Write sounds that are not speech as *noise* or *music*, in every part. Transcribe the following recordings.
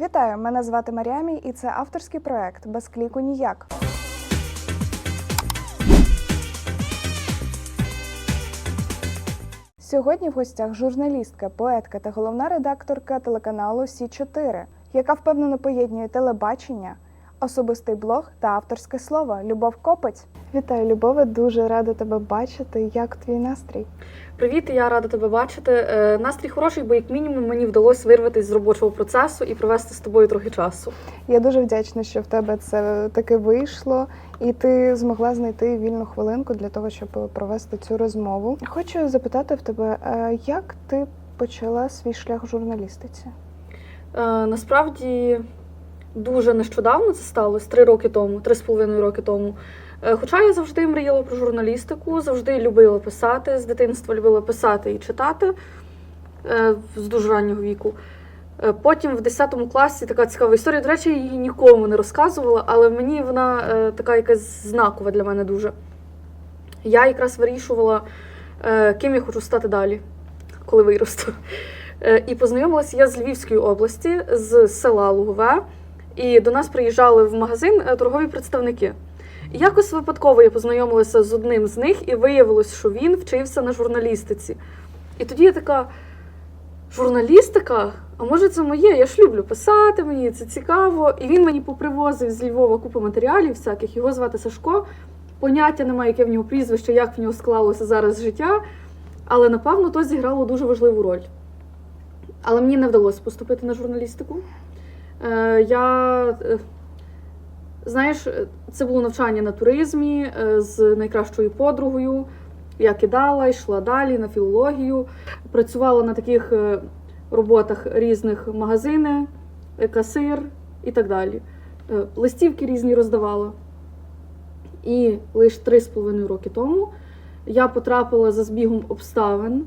Вітаю! Мене звати Маріамі, і це авторський проект без кліку ніяк. Сьогодні в гостях журналістка, поетка та головна редакторка телеканалу Сі 4 яка впевнено поєднує телебачення, особистий блог та авторське слово Любов Копець. Вітаю, Любове! Дуже рада тебе бачити. Як твій настрій? Привіт, я рада тебе бачити. Е, Настрій хороший, бо як мінімум мені вдалося вирватися з робочого процесу і провести з тобою трохи часу. Я дуже вдячна, що в тебе це таки вийшло, і ти змогла знайти вільну хвилинку для того, щоб провести цю розмову. Хочу запитати в тебе, е, як ти почала свій шлях в журналістиці? Е, Насправді дуже нещодавно це сталося три роки тому, три з половиною роки тому. Е, Хоча я завжди мріяла про журналістику, завжди любила писати. З дитинства любила писати і читати е, з дуже раннього віку. Е, Потім в 10 класі така цікава історія. До речі, я її нікому не розказувала, але мені вона така якась знакова для мене дуже. Я якраз вирішувала, ким я хочу стати далі, коли виросту. І познайомилася я з Львівської області, з села Лугове, і до нас приїжджали в магазин е, торгові представники. І якось випадково я познайомилася з одним з них, і виявилось, що він вчився на журналістиці. І тоді я така: журналістика? А може це моє? Я ж люблю писати, мені це цікаво. І він мені попривозив з Львова купу матеріалів всяких, його звати Сашко. Поняття немає, яке в нього прізвище, як в нього склалося зараз життя. Але напевно то зіграло дуже важливу роль. Але мені не вдалося поступити на журналістику. Е, я, е, знаєш, це було навчання на туризмі е, з найкращою подругою. Я кидала, йшла далі на філологію, працювала на таких роботах різних магазини, касир і так далі. Листівки різні роздавала. І лише три з половиною роки тому я потрапила за збігом обставин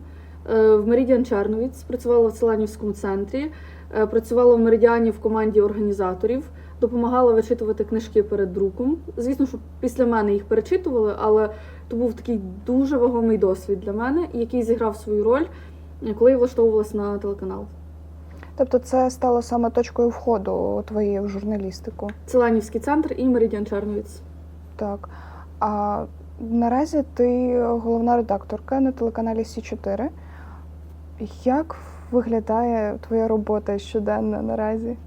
в Меридіан Черновіць, працювала в Селенівському центрі, працювала в Меридіані в команді організаторів, допомагала вичитувати книжки перед друком. Звісно, що після мене їх перечитували, але то був такий дуже вагомий досвід для мене, який зіграв свою роль, е, коли я влаштовувалась на телеканал. Тобто, це стало саме точкою входу твоєї в журналістику. Селенівський центр і Меридіан Черновіць. Так. А наразі ти головна редакторка на телеканалі Сі 4 Як виглядає твоя робота щоденна наразі?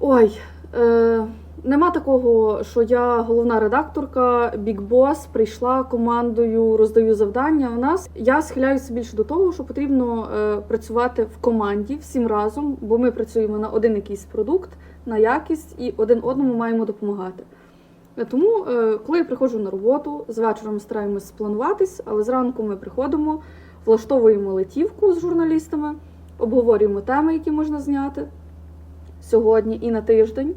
Ой, е, нема такого, що я головна редакторка, бікбос, прийшла командою, роздаю завдання. У нас я схиляюся більше до того, що потрібно е, працювати в команді всім разом, бо ми працюємо на один якийсь продукт, на якість і один одному маємо допомагати. Е, Тому, е, коли я приходжу на роботу, з вечора ми стараємось сплануватись, але зранку ми приходимо, влаштовуємо летівку з журналістами, обговорюємо теми, які можна зняти сьогодні і на тиждень.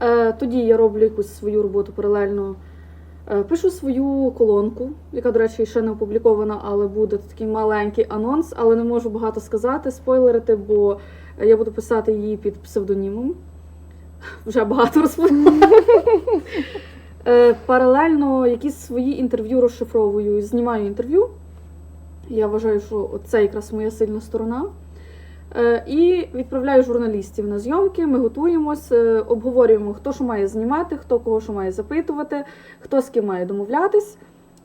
Е, Тоді я роблю якусь свою роботу паралельно. Е, Пишу свою колонку, яка, до речі, ще не опублікована, але буде такий маленький анонс, але не можу багато сказати, спойлерити, бо я буду писати її під псевдонімом. Вже багато розповідаю. *laughs* Е, Паралельно якісь свої інтерв'ю розшифровую, знімаю інтерв'ю. Я вважаю, що це якраз моя сильна сторона. Е, І відправляю журналістів на зйомки. Ми готуємось, е, обговорюємо, хто що має знімати, хто кого що має запитувати, хто з ким має домовлятись.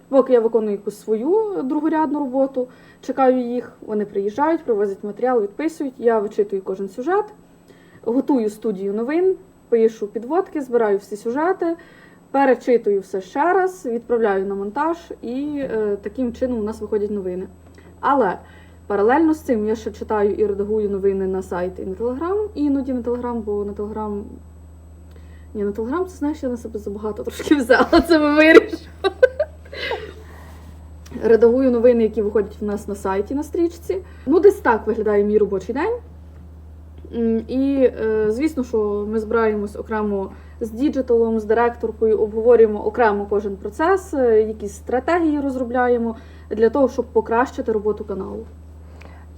Поки я виконую якусь свою другорядну роботу, чекаю їх, вони приїжджають, привозять матеріал, відписують. Я вичитую кожен сюжет, готую студію новин, пишу підводки, збираю всі сюжети, перечитую все ще раз, відправляю на монтаж, і е, таким чином у нас виходять новини. Але Паралельно з цим я ще читаю і редагую новини на сайт і на Телеграм, і іноді на Телеграм, бо на Телеграм. Ні, на Телеграм, це знаєш, я на себе забагато трошки взяла, це ми. Редагую новини, які виходять в нас на сайті на стрічці. Ну, десь так виглядає мій робочий день. І, е, звісно, що ми збираємось окремо з діджиталом, з директоркою, обговорюємо окремо кожен процес, е, якісь стратегії розробляємо для того, щоб покращити роботу каналу.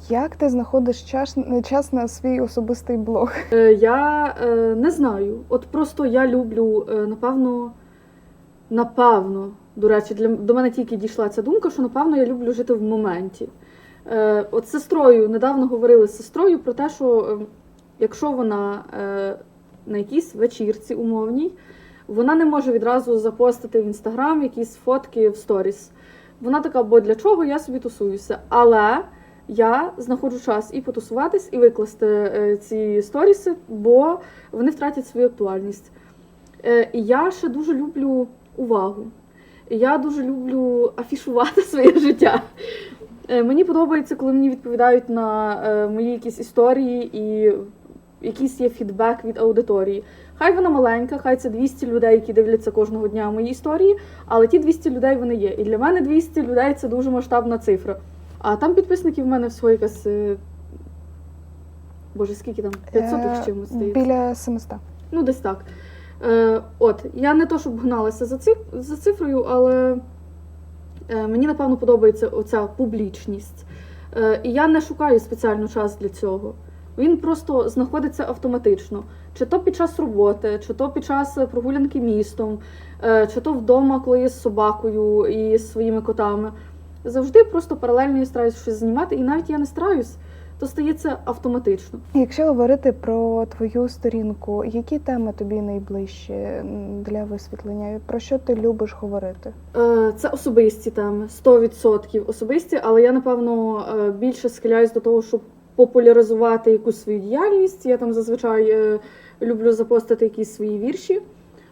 Як ти знаходиш час, час на свій особистий блог? Е, Я е, не знаю. От просто я люблю, е, напевно, напевно, до речі, для до мене тільки дійшла ця думка, що напевно я люблю жити в моменті. Е, От з сестрою недавно говорили з сестрою про те, що е, якщо вона е, на якійсь вечірці умовній, вона не може відразу запостити в інстаграм якісь фотки в сторіс. Вона така, бо для чого я собі тусуюся. Але я знаходжу час і потусуватись, і викласти е, ці сторіси, бо вони втратять свою актуальність. Е, і я ще дуже люблю увагу. Я дуже люблю афішувати *laughs* своє життя. Е, Мені подобається, коли мені відповідають на мої якісь історії і якийсь є фідбек від аудиторії. Хай вона маленька, хай це 200 людей, які дивляться кожного дня мої історії, але ті 200 людей вони є. І для мене 200 людей це дуже масштабна цифра. А там підписників в мене всього якась. е, Боже, скільки там? 500 їх з чимось Е, здається. Біля 700. Ну, десь так. Е, от, я не то, щоб гналася за, циф... за цифрою, але е, мені, напевно, подобається оця публічність. Е, і я не шукаю спеціально час для цього. Він просто знаходиться автоматично. Чи то під час роботи, чи то під час прогулянки містом, е, чи то вдома, коли я з собакою і з своїми котами. Завжди просто паралельно я стараюсь щось знімати, і навіть я не стараюсь, то стається автоматично. Якщо говорити про твою сторінку, які теми тобі найближчі для висвітлення? Про що ти любиш говорити? Е, Це особисті теми, 100% особисті, але я напевно е, більше схиляюсь до того, щоб популяризувати якусь свою діяльність. Я там зазвичай е, люблю запостити якісь свої вірші,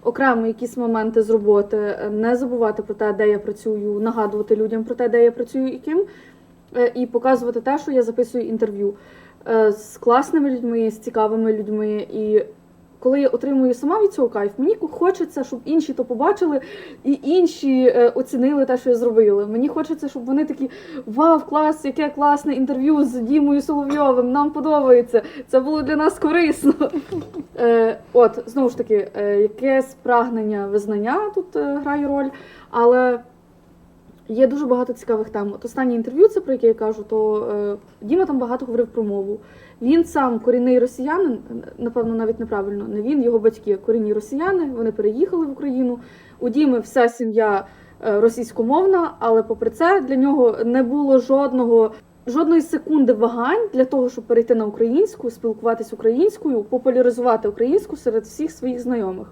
окремо якісь моменти з роботи, е, не забувати про те, де я працюю, нагадувати людям про те, де я працюю і ким, е, і показувати те, що я записую інтерв'ю з класними людьми, з цікавими людьми. І коли я отримую сама від цього кайф, мені хочеться, щоб інші то побачили і інші е, оцінили те, що я зробила. Мені хочеться, щоб вони такі вау, клас, яке класне інтерв'ю з Дімою Соловйовим. Нам подобається. Це було для нас корисно. Е, от знову ж таки, е, якесь прагнення визнання тут грає роль, але. Є дуже багато цікавих тем. От останнє інтерв'ю, це про яке я кажу, то е, Діма там багато говорив про мову. Він сам корінний росіянин, напевно, навіть неправильно, не він, його батьки корінні росіяни, вони переїхали в Україну. У Діми вся сім'я е, російськомовна, але попри це для нього не було жодного. Жодної секунди вагань для того, щоб перейти на українську, спілкуватись українською, популяризувати українську серед всіх своїх знайомих.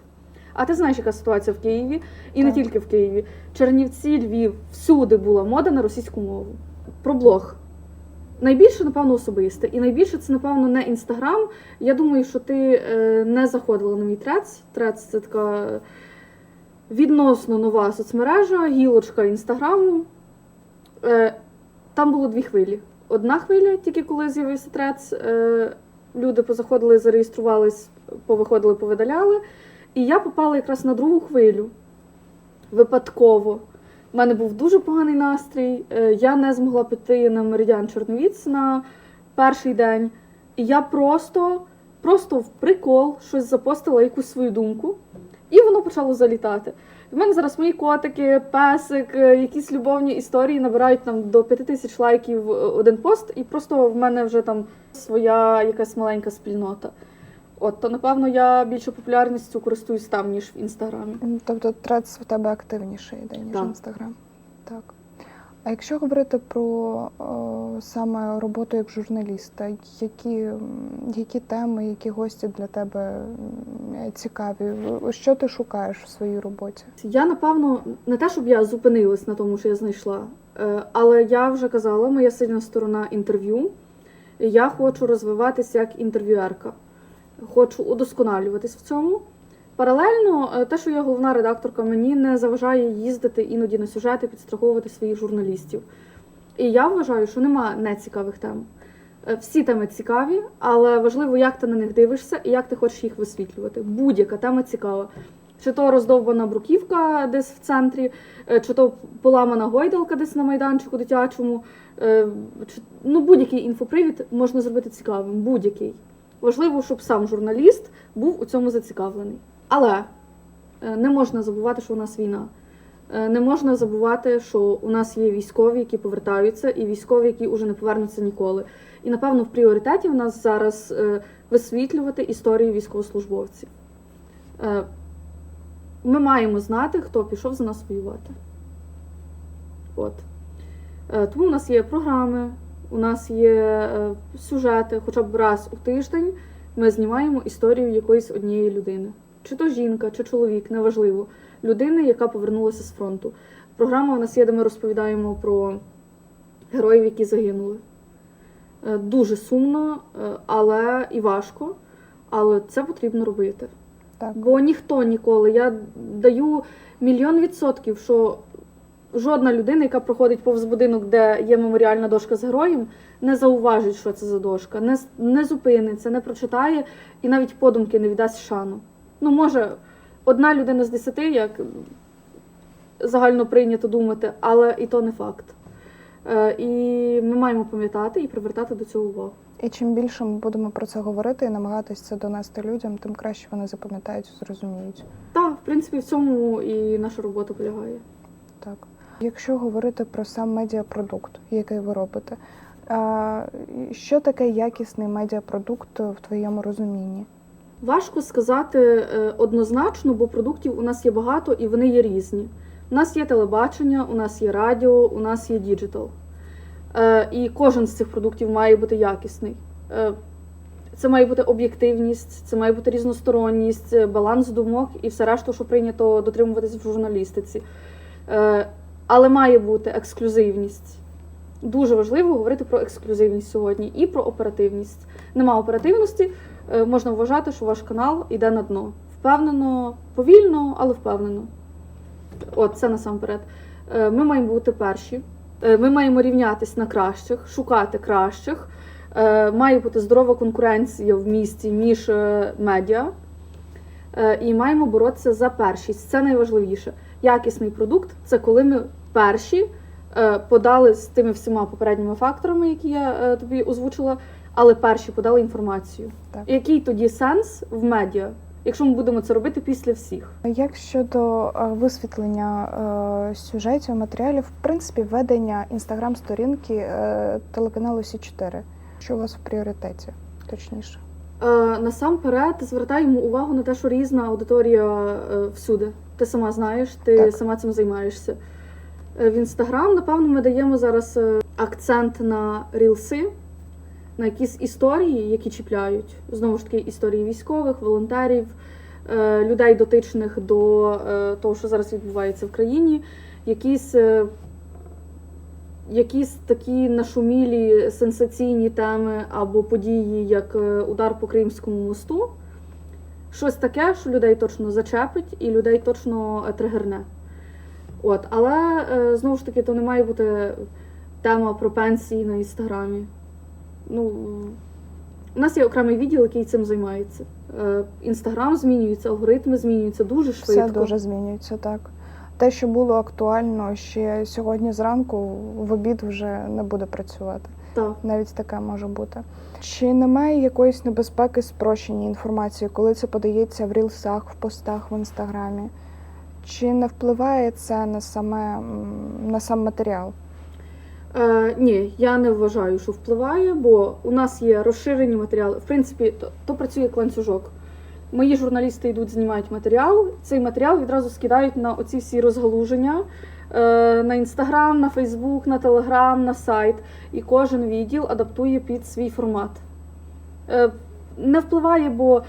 А ти знаєш, яка ситуація в Києві, і не Так. тільки в Києві. Чернівці, Львів, всюди була мода на російську мову. Про блог. Найбільше, напевно, особисте. І найбільше це, напевно, не інстаграм. Я думаю, що ти е, не заходила на мій трец. Трец це така е, відносно нова соцмережа, гілочка інстаграму. Е, там було дві хвилі. Одна хвиля, тільки коли з'явився трец, е, люди позаходили, зареєструвались, повиходили, повидаляли. І я попала якраз на другу хвилю. Випадково. У мене був дуже поганий настрій. е, Я не змогла піти на Меридіан Чорновіць на перший день. І я просто, просто в прикол щось запостила якусь свою думку, і воно почало залітати. У мене зараз мої котики, песик, е, якісь любовні історії набирають там до 5 тисяч лайків е, один пост, і просто в мене вже там своя якась маленька спільнота. От, то напевно я більше популярністю користуюсь там, ніж в інстаграмі. Тобто трец в тебе активніший йде, ніж Так. інстаграм. Так. А якщо говорити про о, саме роботу як журналіста, які, які теми, які гості для тебе цікаві? Що ти шукаєш в своїй роботі? Я напевно не те, щоб я зупинилась на тому, що я знайшла, е, але я вже казала, моя сильна сторона інтерв'ю. Я хочу розвиватися як інтерв'юерка, хочу удосконалюватись в цьому. Паралельно, е, те, що я головна редакторка, мені не заважає їздити іноді на сюжети, підстраховувати своїх журналістів. І я вважаю, що нема нецікавих тем. Е, Всі теми цікаві, але важливо, як ти на них дивишся і як ти хочеш їх висвітлювати. Будь-яка тема цікава. Чи то роздовбана бруківка десь в центрі, е, чи то поламана гойдалка десь на майданчику дитячому. ну, будь-який інфопривід можна зробити цікавим. Будь-який. Важливо, щоб сам журналіст був у цьому зацікавлений. Але е, не можна забувати, що у нас війна. Е, Не можна забувати, що у нас є військові, які повертаються, і військові, які вже не повернуться ніколи. І напевно в пріоритеті у нас зараз е, висвітлювати історії військовослужбовців. Ми маємо знати, хто пішов за нас воювати. От. Тому у нас є програми, у нас є е, сюжети, хоча б раз у тиждень ми знімаємо історію якоїсь однієї людини. Чи то жінка, чи чоловік, неважливо. Людини, яка повернулася з фронту. Програма у нас є, де ми розповідаємо про героїв, які загинули. Е, Дуже сумно, е, але і важко. Але це потрібно робити. Так. Бо ніхто ніколи. Я даю мільйон відсотків, що жодна людина, яка проходить повз будинок, де є меморіальна дошка з героєм, не зауважить, що це за дошка, не, не зупиниться, не прочитає і навіть подумки не віддасть шану. Ну, може, одна людина з десяти, як загально прийнято думати, але і то не факт. Е, І ми маємо пам'ятати і привертати до цього увагу. І чим більше ми будемо про це говорити і намагатись це донести людям, тим краще вони запам'ятають, зрозуміють. Так, в принципі, в цьому і наша робота полягає. Так. Якщо говорити про сам медіапродукт, який ви робите, що таке якісний медіапродукт в твоєму розумінні? Важко сказати е, однозначно, бо продуктів у нас є багато і вони є різні. У нас є телебачення, у нас є радіо, у нас є діджитал. Е, І кожен з цих продуктів має бути якісний. Е, Це має бути об'єктивність, це має бути різносторонність, баланс думок і все решту, що прийнято дотримуватись в журналістиці. Але має бути ексклюзивність. Дуже важливо говорити про ексклюзивність сьогодні і про оперативність. Нема оперативності, е, можна вважати, що ваш канал йде на дно. Впевнено, повільно, але впевнено. От це насамперед. Е, Ми маємо бути перші. Е, Ми маємо рівнятись на кращих, шукати кращих. Має бути здорова конкуренція в місті між медіа. І маємо боротися за першість. Це найважливіше. Якісний продукт це коли ми перші е, подали з тими всіма попередніми факторами, які я е, тобі озвучила, але перші подали інформацію. Так. Який тоді сенс в медіа, якщо ми будемо це робити після всіх? Як щодо е, висвітлення сюжетів, матеріалів, в принципі, ведення інстаграм-сторінки телеканалу Сі 4 Що у вас в пріоритеті? Точніше? Насамперед звертаємо увагу на те, що різна аудиторія всюди. Ти сама знаєш, ти Так. сама цим займаєшся. Е, в інстаграм, напевно, ми даємо зараз е, акцент на рілси, на якісь історії, які чіпляють. Знову ж таки, історії військових, волонтерів, е, людей, дотичних до того, що зараз відбувається в країні, якісь. Якісь такі нашумілі сенсаційні теми або події, як удар по Кримському мосту, щось таке, що людей точно зачепить і людей точно тригерне. От, але е, знову ж таки, то не має бути тема про пенсії на інстаграмі. Ну, у нас є окремий відділ, який цим займається. Е, Інстаграм змінюється, алгоритми змінюються дуже швидко. Все дуже змінюється, так. Те, що було актуально ще сьогодні зранку, в обід вже не буде працювати. Так. Навіть таке може бути. Чи немає якоїсь небезпеки спрощення інформації, коли це подається в рілсах, в постах в інстаграмі? Чи не впливає це на саме на сам матеріал? Е, ні, я не вважаю, що впливає, бо у нас є розширені матеріали. В принципі, то, то працює як ланцюжок. Мої журналісти йдуть, знімають матеріал. Цей матеріал відразу скидають на оці всі розгалуження е, на інстаграм, на Фейсбук, на Телеграм, на сайт. І кожен відділ адаптує під свій формат. Е, не впливає, бо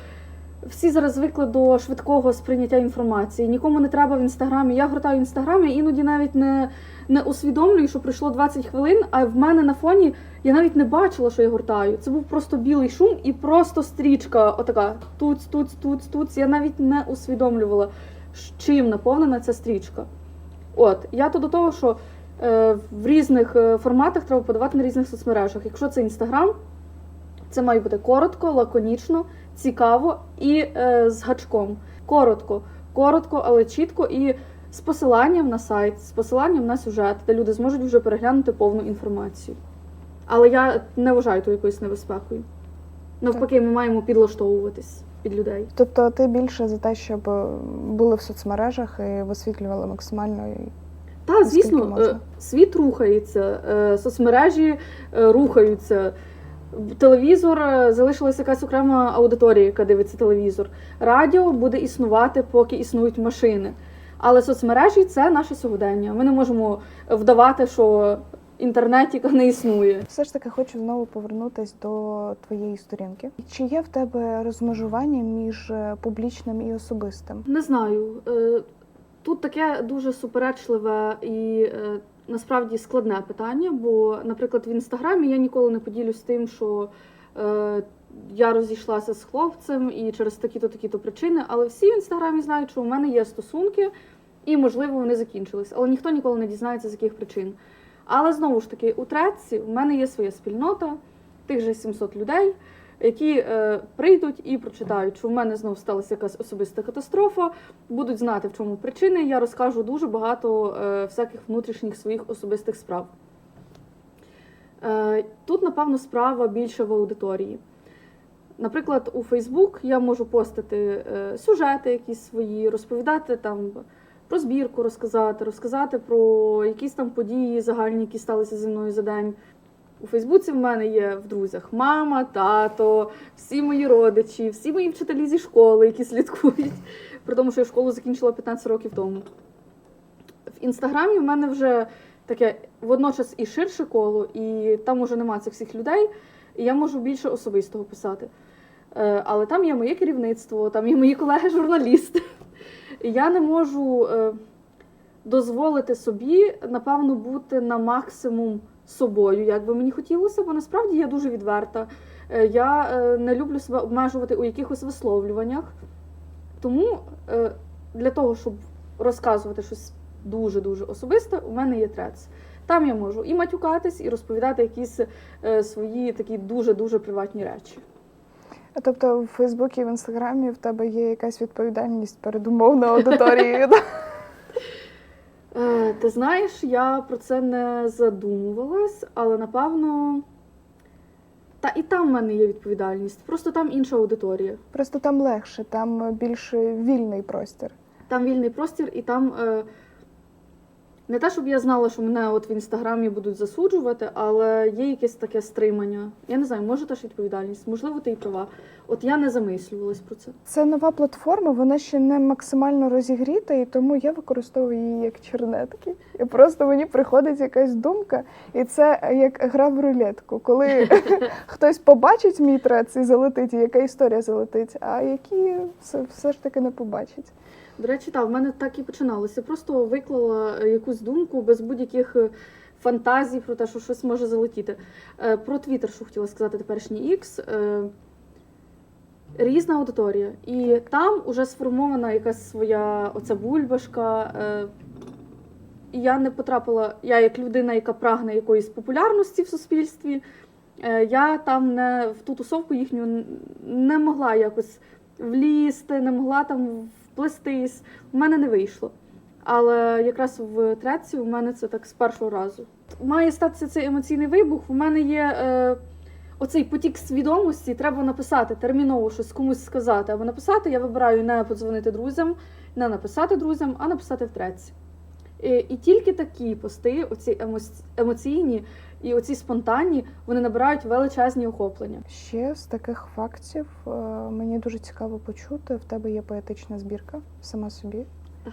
всі зараз звикли до швидкого сприйняття інформації. Нікому не треба в інстаграмі. Я гортаю в інстаграмі, іноді навіть не, не усвідомлюю, що пройшло 20 хвилин, а в мене на фоні я навіть не бачила, що я гортаю. Це був просто білий шум і просто стрічка, отака туц, туц, туц, туц. Я навіть не усвідомлювала, чим наповнена ця стрічка. От, я то до того, що е, в різних е, форматах треба подавати на різних соцмережах. Якщо це інстаграм, це має бути коротко, лаконічно, цікаво і е, з гачком. Коротко, коротко, але чітко і з посиланням на сайт, з посиланням на сюжет, де люди зможуть вже переглянути повну інформацію. Але я не вважаю то якоюсь небезпекою. Навпаки, ми маємо підлаштовуватись під людей. Тобто ти більше за те, щоб е, були в соцмережах і висвітлювали максимально і Та, Наскільки звісно, е, світ рухається, е, соцмережі рухаються. Телевізор е, залишилася якась окрема аудиторія, яка дивиться телевізор. Радіо буде існувати, поки існують машини. Але соцмережі це наше сьогодення. Ми не можемо вдавати, що інтернеті не існує. Все ж таки хочу знову повернутись до твоєї сторінки. Чи є в тебе розмежування між е, публічним і особистим? Не знаю. Е, Тут таке дуже суперечливе і насправді складне питання, бо, наприклад, в інстаграмі я ніколи не поділюсь тим, що е, я розійшлася з хлопцем і через такі-то такі-то причини. Але всі в інстаграмі знають, що у мене є стосунки, і можливо вони закінчились. Але ніхто ніколи не дізнається, з яких причин. Але знову ж таки, у Треці в мене є своя спільнота, тих же 700 людей, які е, прийдуть і прочитають, що в мене знову сталася якась особиста катастрофа, будуть знати, в чому причини. Я розкажу дуже багато е, всяких внутрішніх своїх особистих справ. Е, тут, напевно, справа більше в аудиторії. Наприклад, у Фейсбук я можу постити е, сюжети якісь свої, розповідати там про збірку, розказати, розказати про якісь там події загальні, які сталися зі мною за день. У Фейсбуці в мене є в друзях мама, тато, всі мої родичі, всі мої вчителі зі школи, які *laughs* слідкують, при тому, що я школу закінчила 15 років тому. В інстаграмі в мене вже таке водночас і ширше коло, і там уже нема цих всіх людей, і я можу більше особистого писати. Е, Але там є моє керівництво, там є мої колеги-журналісти. *laughs* Я не можу е, дозволити собі, напевно, бути на максимум собою, як би мені хотілося, бо насправді я дуже відверта. Е, Я е, не люблю себе обмежувати у якихось висловлюваннях. Тому е, для того, щоб розказувати щось дуже-дуже особисте, у мене є трец. Там я можу і матюкатись, і розповідати якісь свої такі дуже-дуже приватні речі. Тобто в Фейсбуці і в інстаграмі в тебе є якась відповідальність перед умовною аудиторією. *laughs* Е, Ти знаєш, я про це не задумувалась, але напевно. Та і там в мене є відповідальність, просто там інша аудиторія. Просто там легше, там більш вільний простір. Там вільний простір, і там е, не те, щоб я знала, що мене от в інстаграмі будуть засуджувати, але є якесь таке стримання. Я не знаю, може теж відповідальність, можливо, ти і права. От я не замислювалась про це. Це нова платформа, вона ще не максимально розігріта, і тому я використовую її як чернетки. І просто мені приходить якась думка, і це як гра в рулетку, коли *laughs* хтось побачить мій трец і залетить, і яка історія залетить, а які все, ж таки не побачить. До речі, так, в мене так і починалося. Просто виклала е, якусь думку без будь-яких е, фантазій про те, що щось може залетіти. Е, Про Твіттер, що хотіла сказати теперішній X. Різна аудиторія. І там уже сформована якась своя оця бульбашка. я не потрапила, я як людина, яка прагне якоїсь популярності в суспільстві, я там не в ту тусовку їхню не могла якось влізти, не могла там вплестись. У мене не вийшло. Але якраз в треці у мене це так з першого разу. Має статися цей емоційний вибух. У мене є е, оцей потік свідомості. Треба написати терміново щось комусь сказати. Або написати, я вибираю не подзвонити друзям, не написати друзям, а написати в треці. І, і тільки такі пости, оці емоційні і оці спонтанні, вони набирають величезні охоплення. Ще з таких фактів е, мені дуже цікаво почути. В тебе є поетична збірка сама собі. *laughs*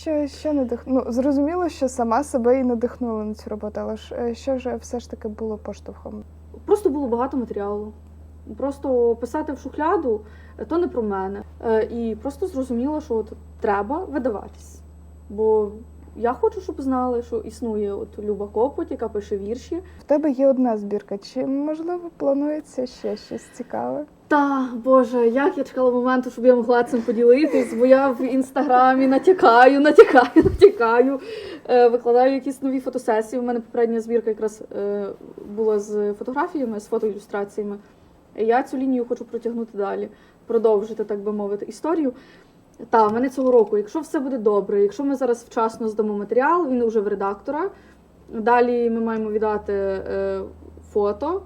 Що, що надих... ну, зрозуміло, що сама себе і надихнула на цю роботу, але ж е, що ж все ж таки було поштовхом? Просто було багато матеріалу. Просто писати в шухляду е, то не про мене. Е, І просто зрозуміла, що от треба видаватись. Бо я хочу, щоб знали, що існує от Люба Копоть, яка пише вірші. В тебе є одна збірка. Чи можливо планується ще щось цікаве? Та Боже, як я чекала моменту, щоб я могла цим поділитись, бо я в інстаграмі натякаю, натякаю, натякаю. Е, викладаю якісь нові фотосесії. У мене попередня збірка якраз е, була з фотографіями, з фотоілюстраціями. Я цю лінію хочу протягнути далі, продовжити, так би мовити, історію. Та, в мене цього року, якщо все буде добре, якщо ми зараз вчасно здамо матеріал, він вже в редактора. Далі ми маємо віддати е, фото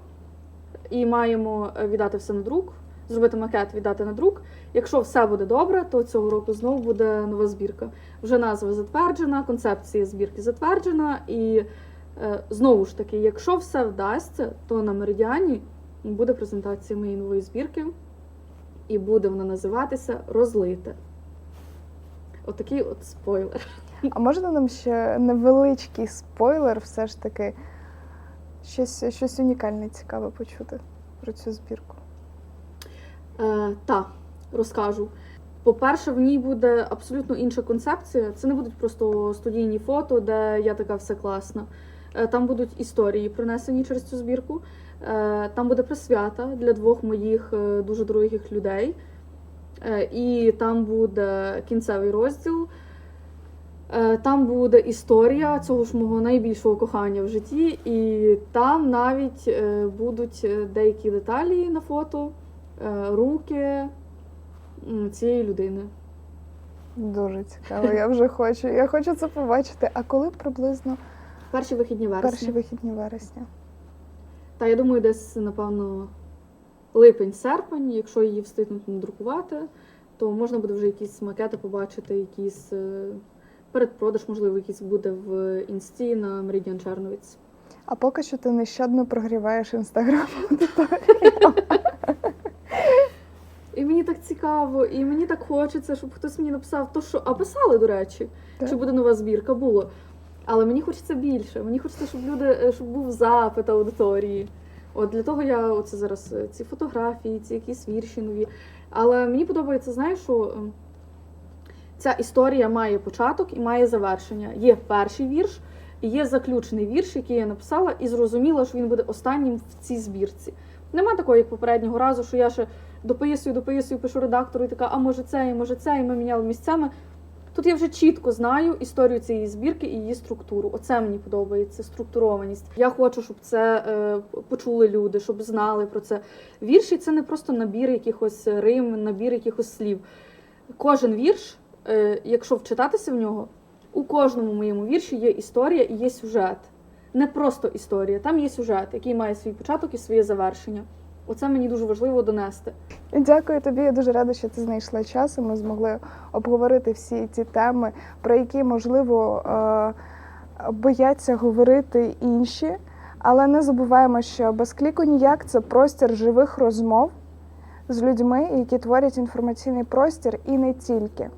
і маємо е, віддати все на друк, зробити макет, віддати на друк. Якщо все буде добре, то цього року знову буде нова збірка. Вже назва затверджена, концепція збірки затверджена. І е, знову ж таки, якщо все вдасться, то на меридіані буде презентація моєї нової збірки, і буде вона називатися Розлите. Отакий от спойлер. А можна нам ще невеличкий спойлер, все ж таки, щось, щось унікальне цікаве почути про цю збірку. Е, та, розкажу. По-перше, в ній буде абсолютно інша концепція. Це не будуть просто студійні фото, де я така все класна. Е, Там будуть історії принесені через цю збірку. Е, Там буде присвята для двох моїх е, дуже дорогих людей. Е, І там буде кінцевий розділ. Е, Там буде історія цього ж мого найбільшого кохання в житті, і там навіть е, будуть деякі деталі на фото, руки цієї людини. Дуже цікаво, я вже хочу. Я хочу це побачити. А коли приблизно Перші вихідні вересня. перші вихідні вересня? Та я думаю, десь, напевно, липень-серпень, якщо її встигнуть надрукувати, то можна буде вже якісь макети побачити, якісь е, передпродаж, можливо, якийсь буде в інсті на Meridian Черновіць. А поки що ти нещадно прогріваєш інстаграм. *laughs* *laughs* І мені так цікаво, і мені так хочеться, щоб хтось мені написав то, що. А писали, до речі, Так. що буде нова збірка, було. Але мені хочеться більше. Мені хочеться, щоб люди, е, щоб був запит аудиторії. От для того я оце зараз е, ці фотографії, ці якісь вірші нові. Але мені подобається, знаєш, що ем, ця історія має початок і має завершення. Є перший вірш, і є заключний вірш, який я написала, і зрозуміла, що він буде останнім в цій збірці. Нема такого, як попереднього разу, що я ще дописую, дописую, пишу редактору і така, а може це, і може це, і ми міняли місцями. Тут я вже чітко знаю історію цієї збірки і її структуру. Оце мені подобається структурованість. Я хочу, щоб це е, почули люди, щоб знали про це. Вірші це не просто набір якихось рим, набір якихось слів. Кожен вірш, е, якщо вчитатися в нього, у кожному моєму вірші є історія і є сюжет. Не просто історія, там є сюжет, який має свій початок і своє завершення. Оце мені дуже важливо донести. Дякую тобі. Я дуже рада, що ти знайшла час. і Ми змогли обговорити всі ці теми, про які можливо е, бояться говорити інші. Але не забуваємо, що без кліку ніяк це простір живих розмов з людьми, які творять інформаційний простір і не тільки.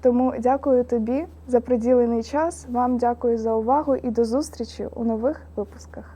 Тому дякую тобі за приділений час. Вам дякую за увагу і до зустрічі у нових випусках.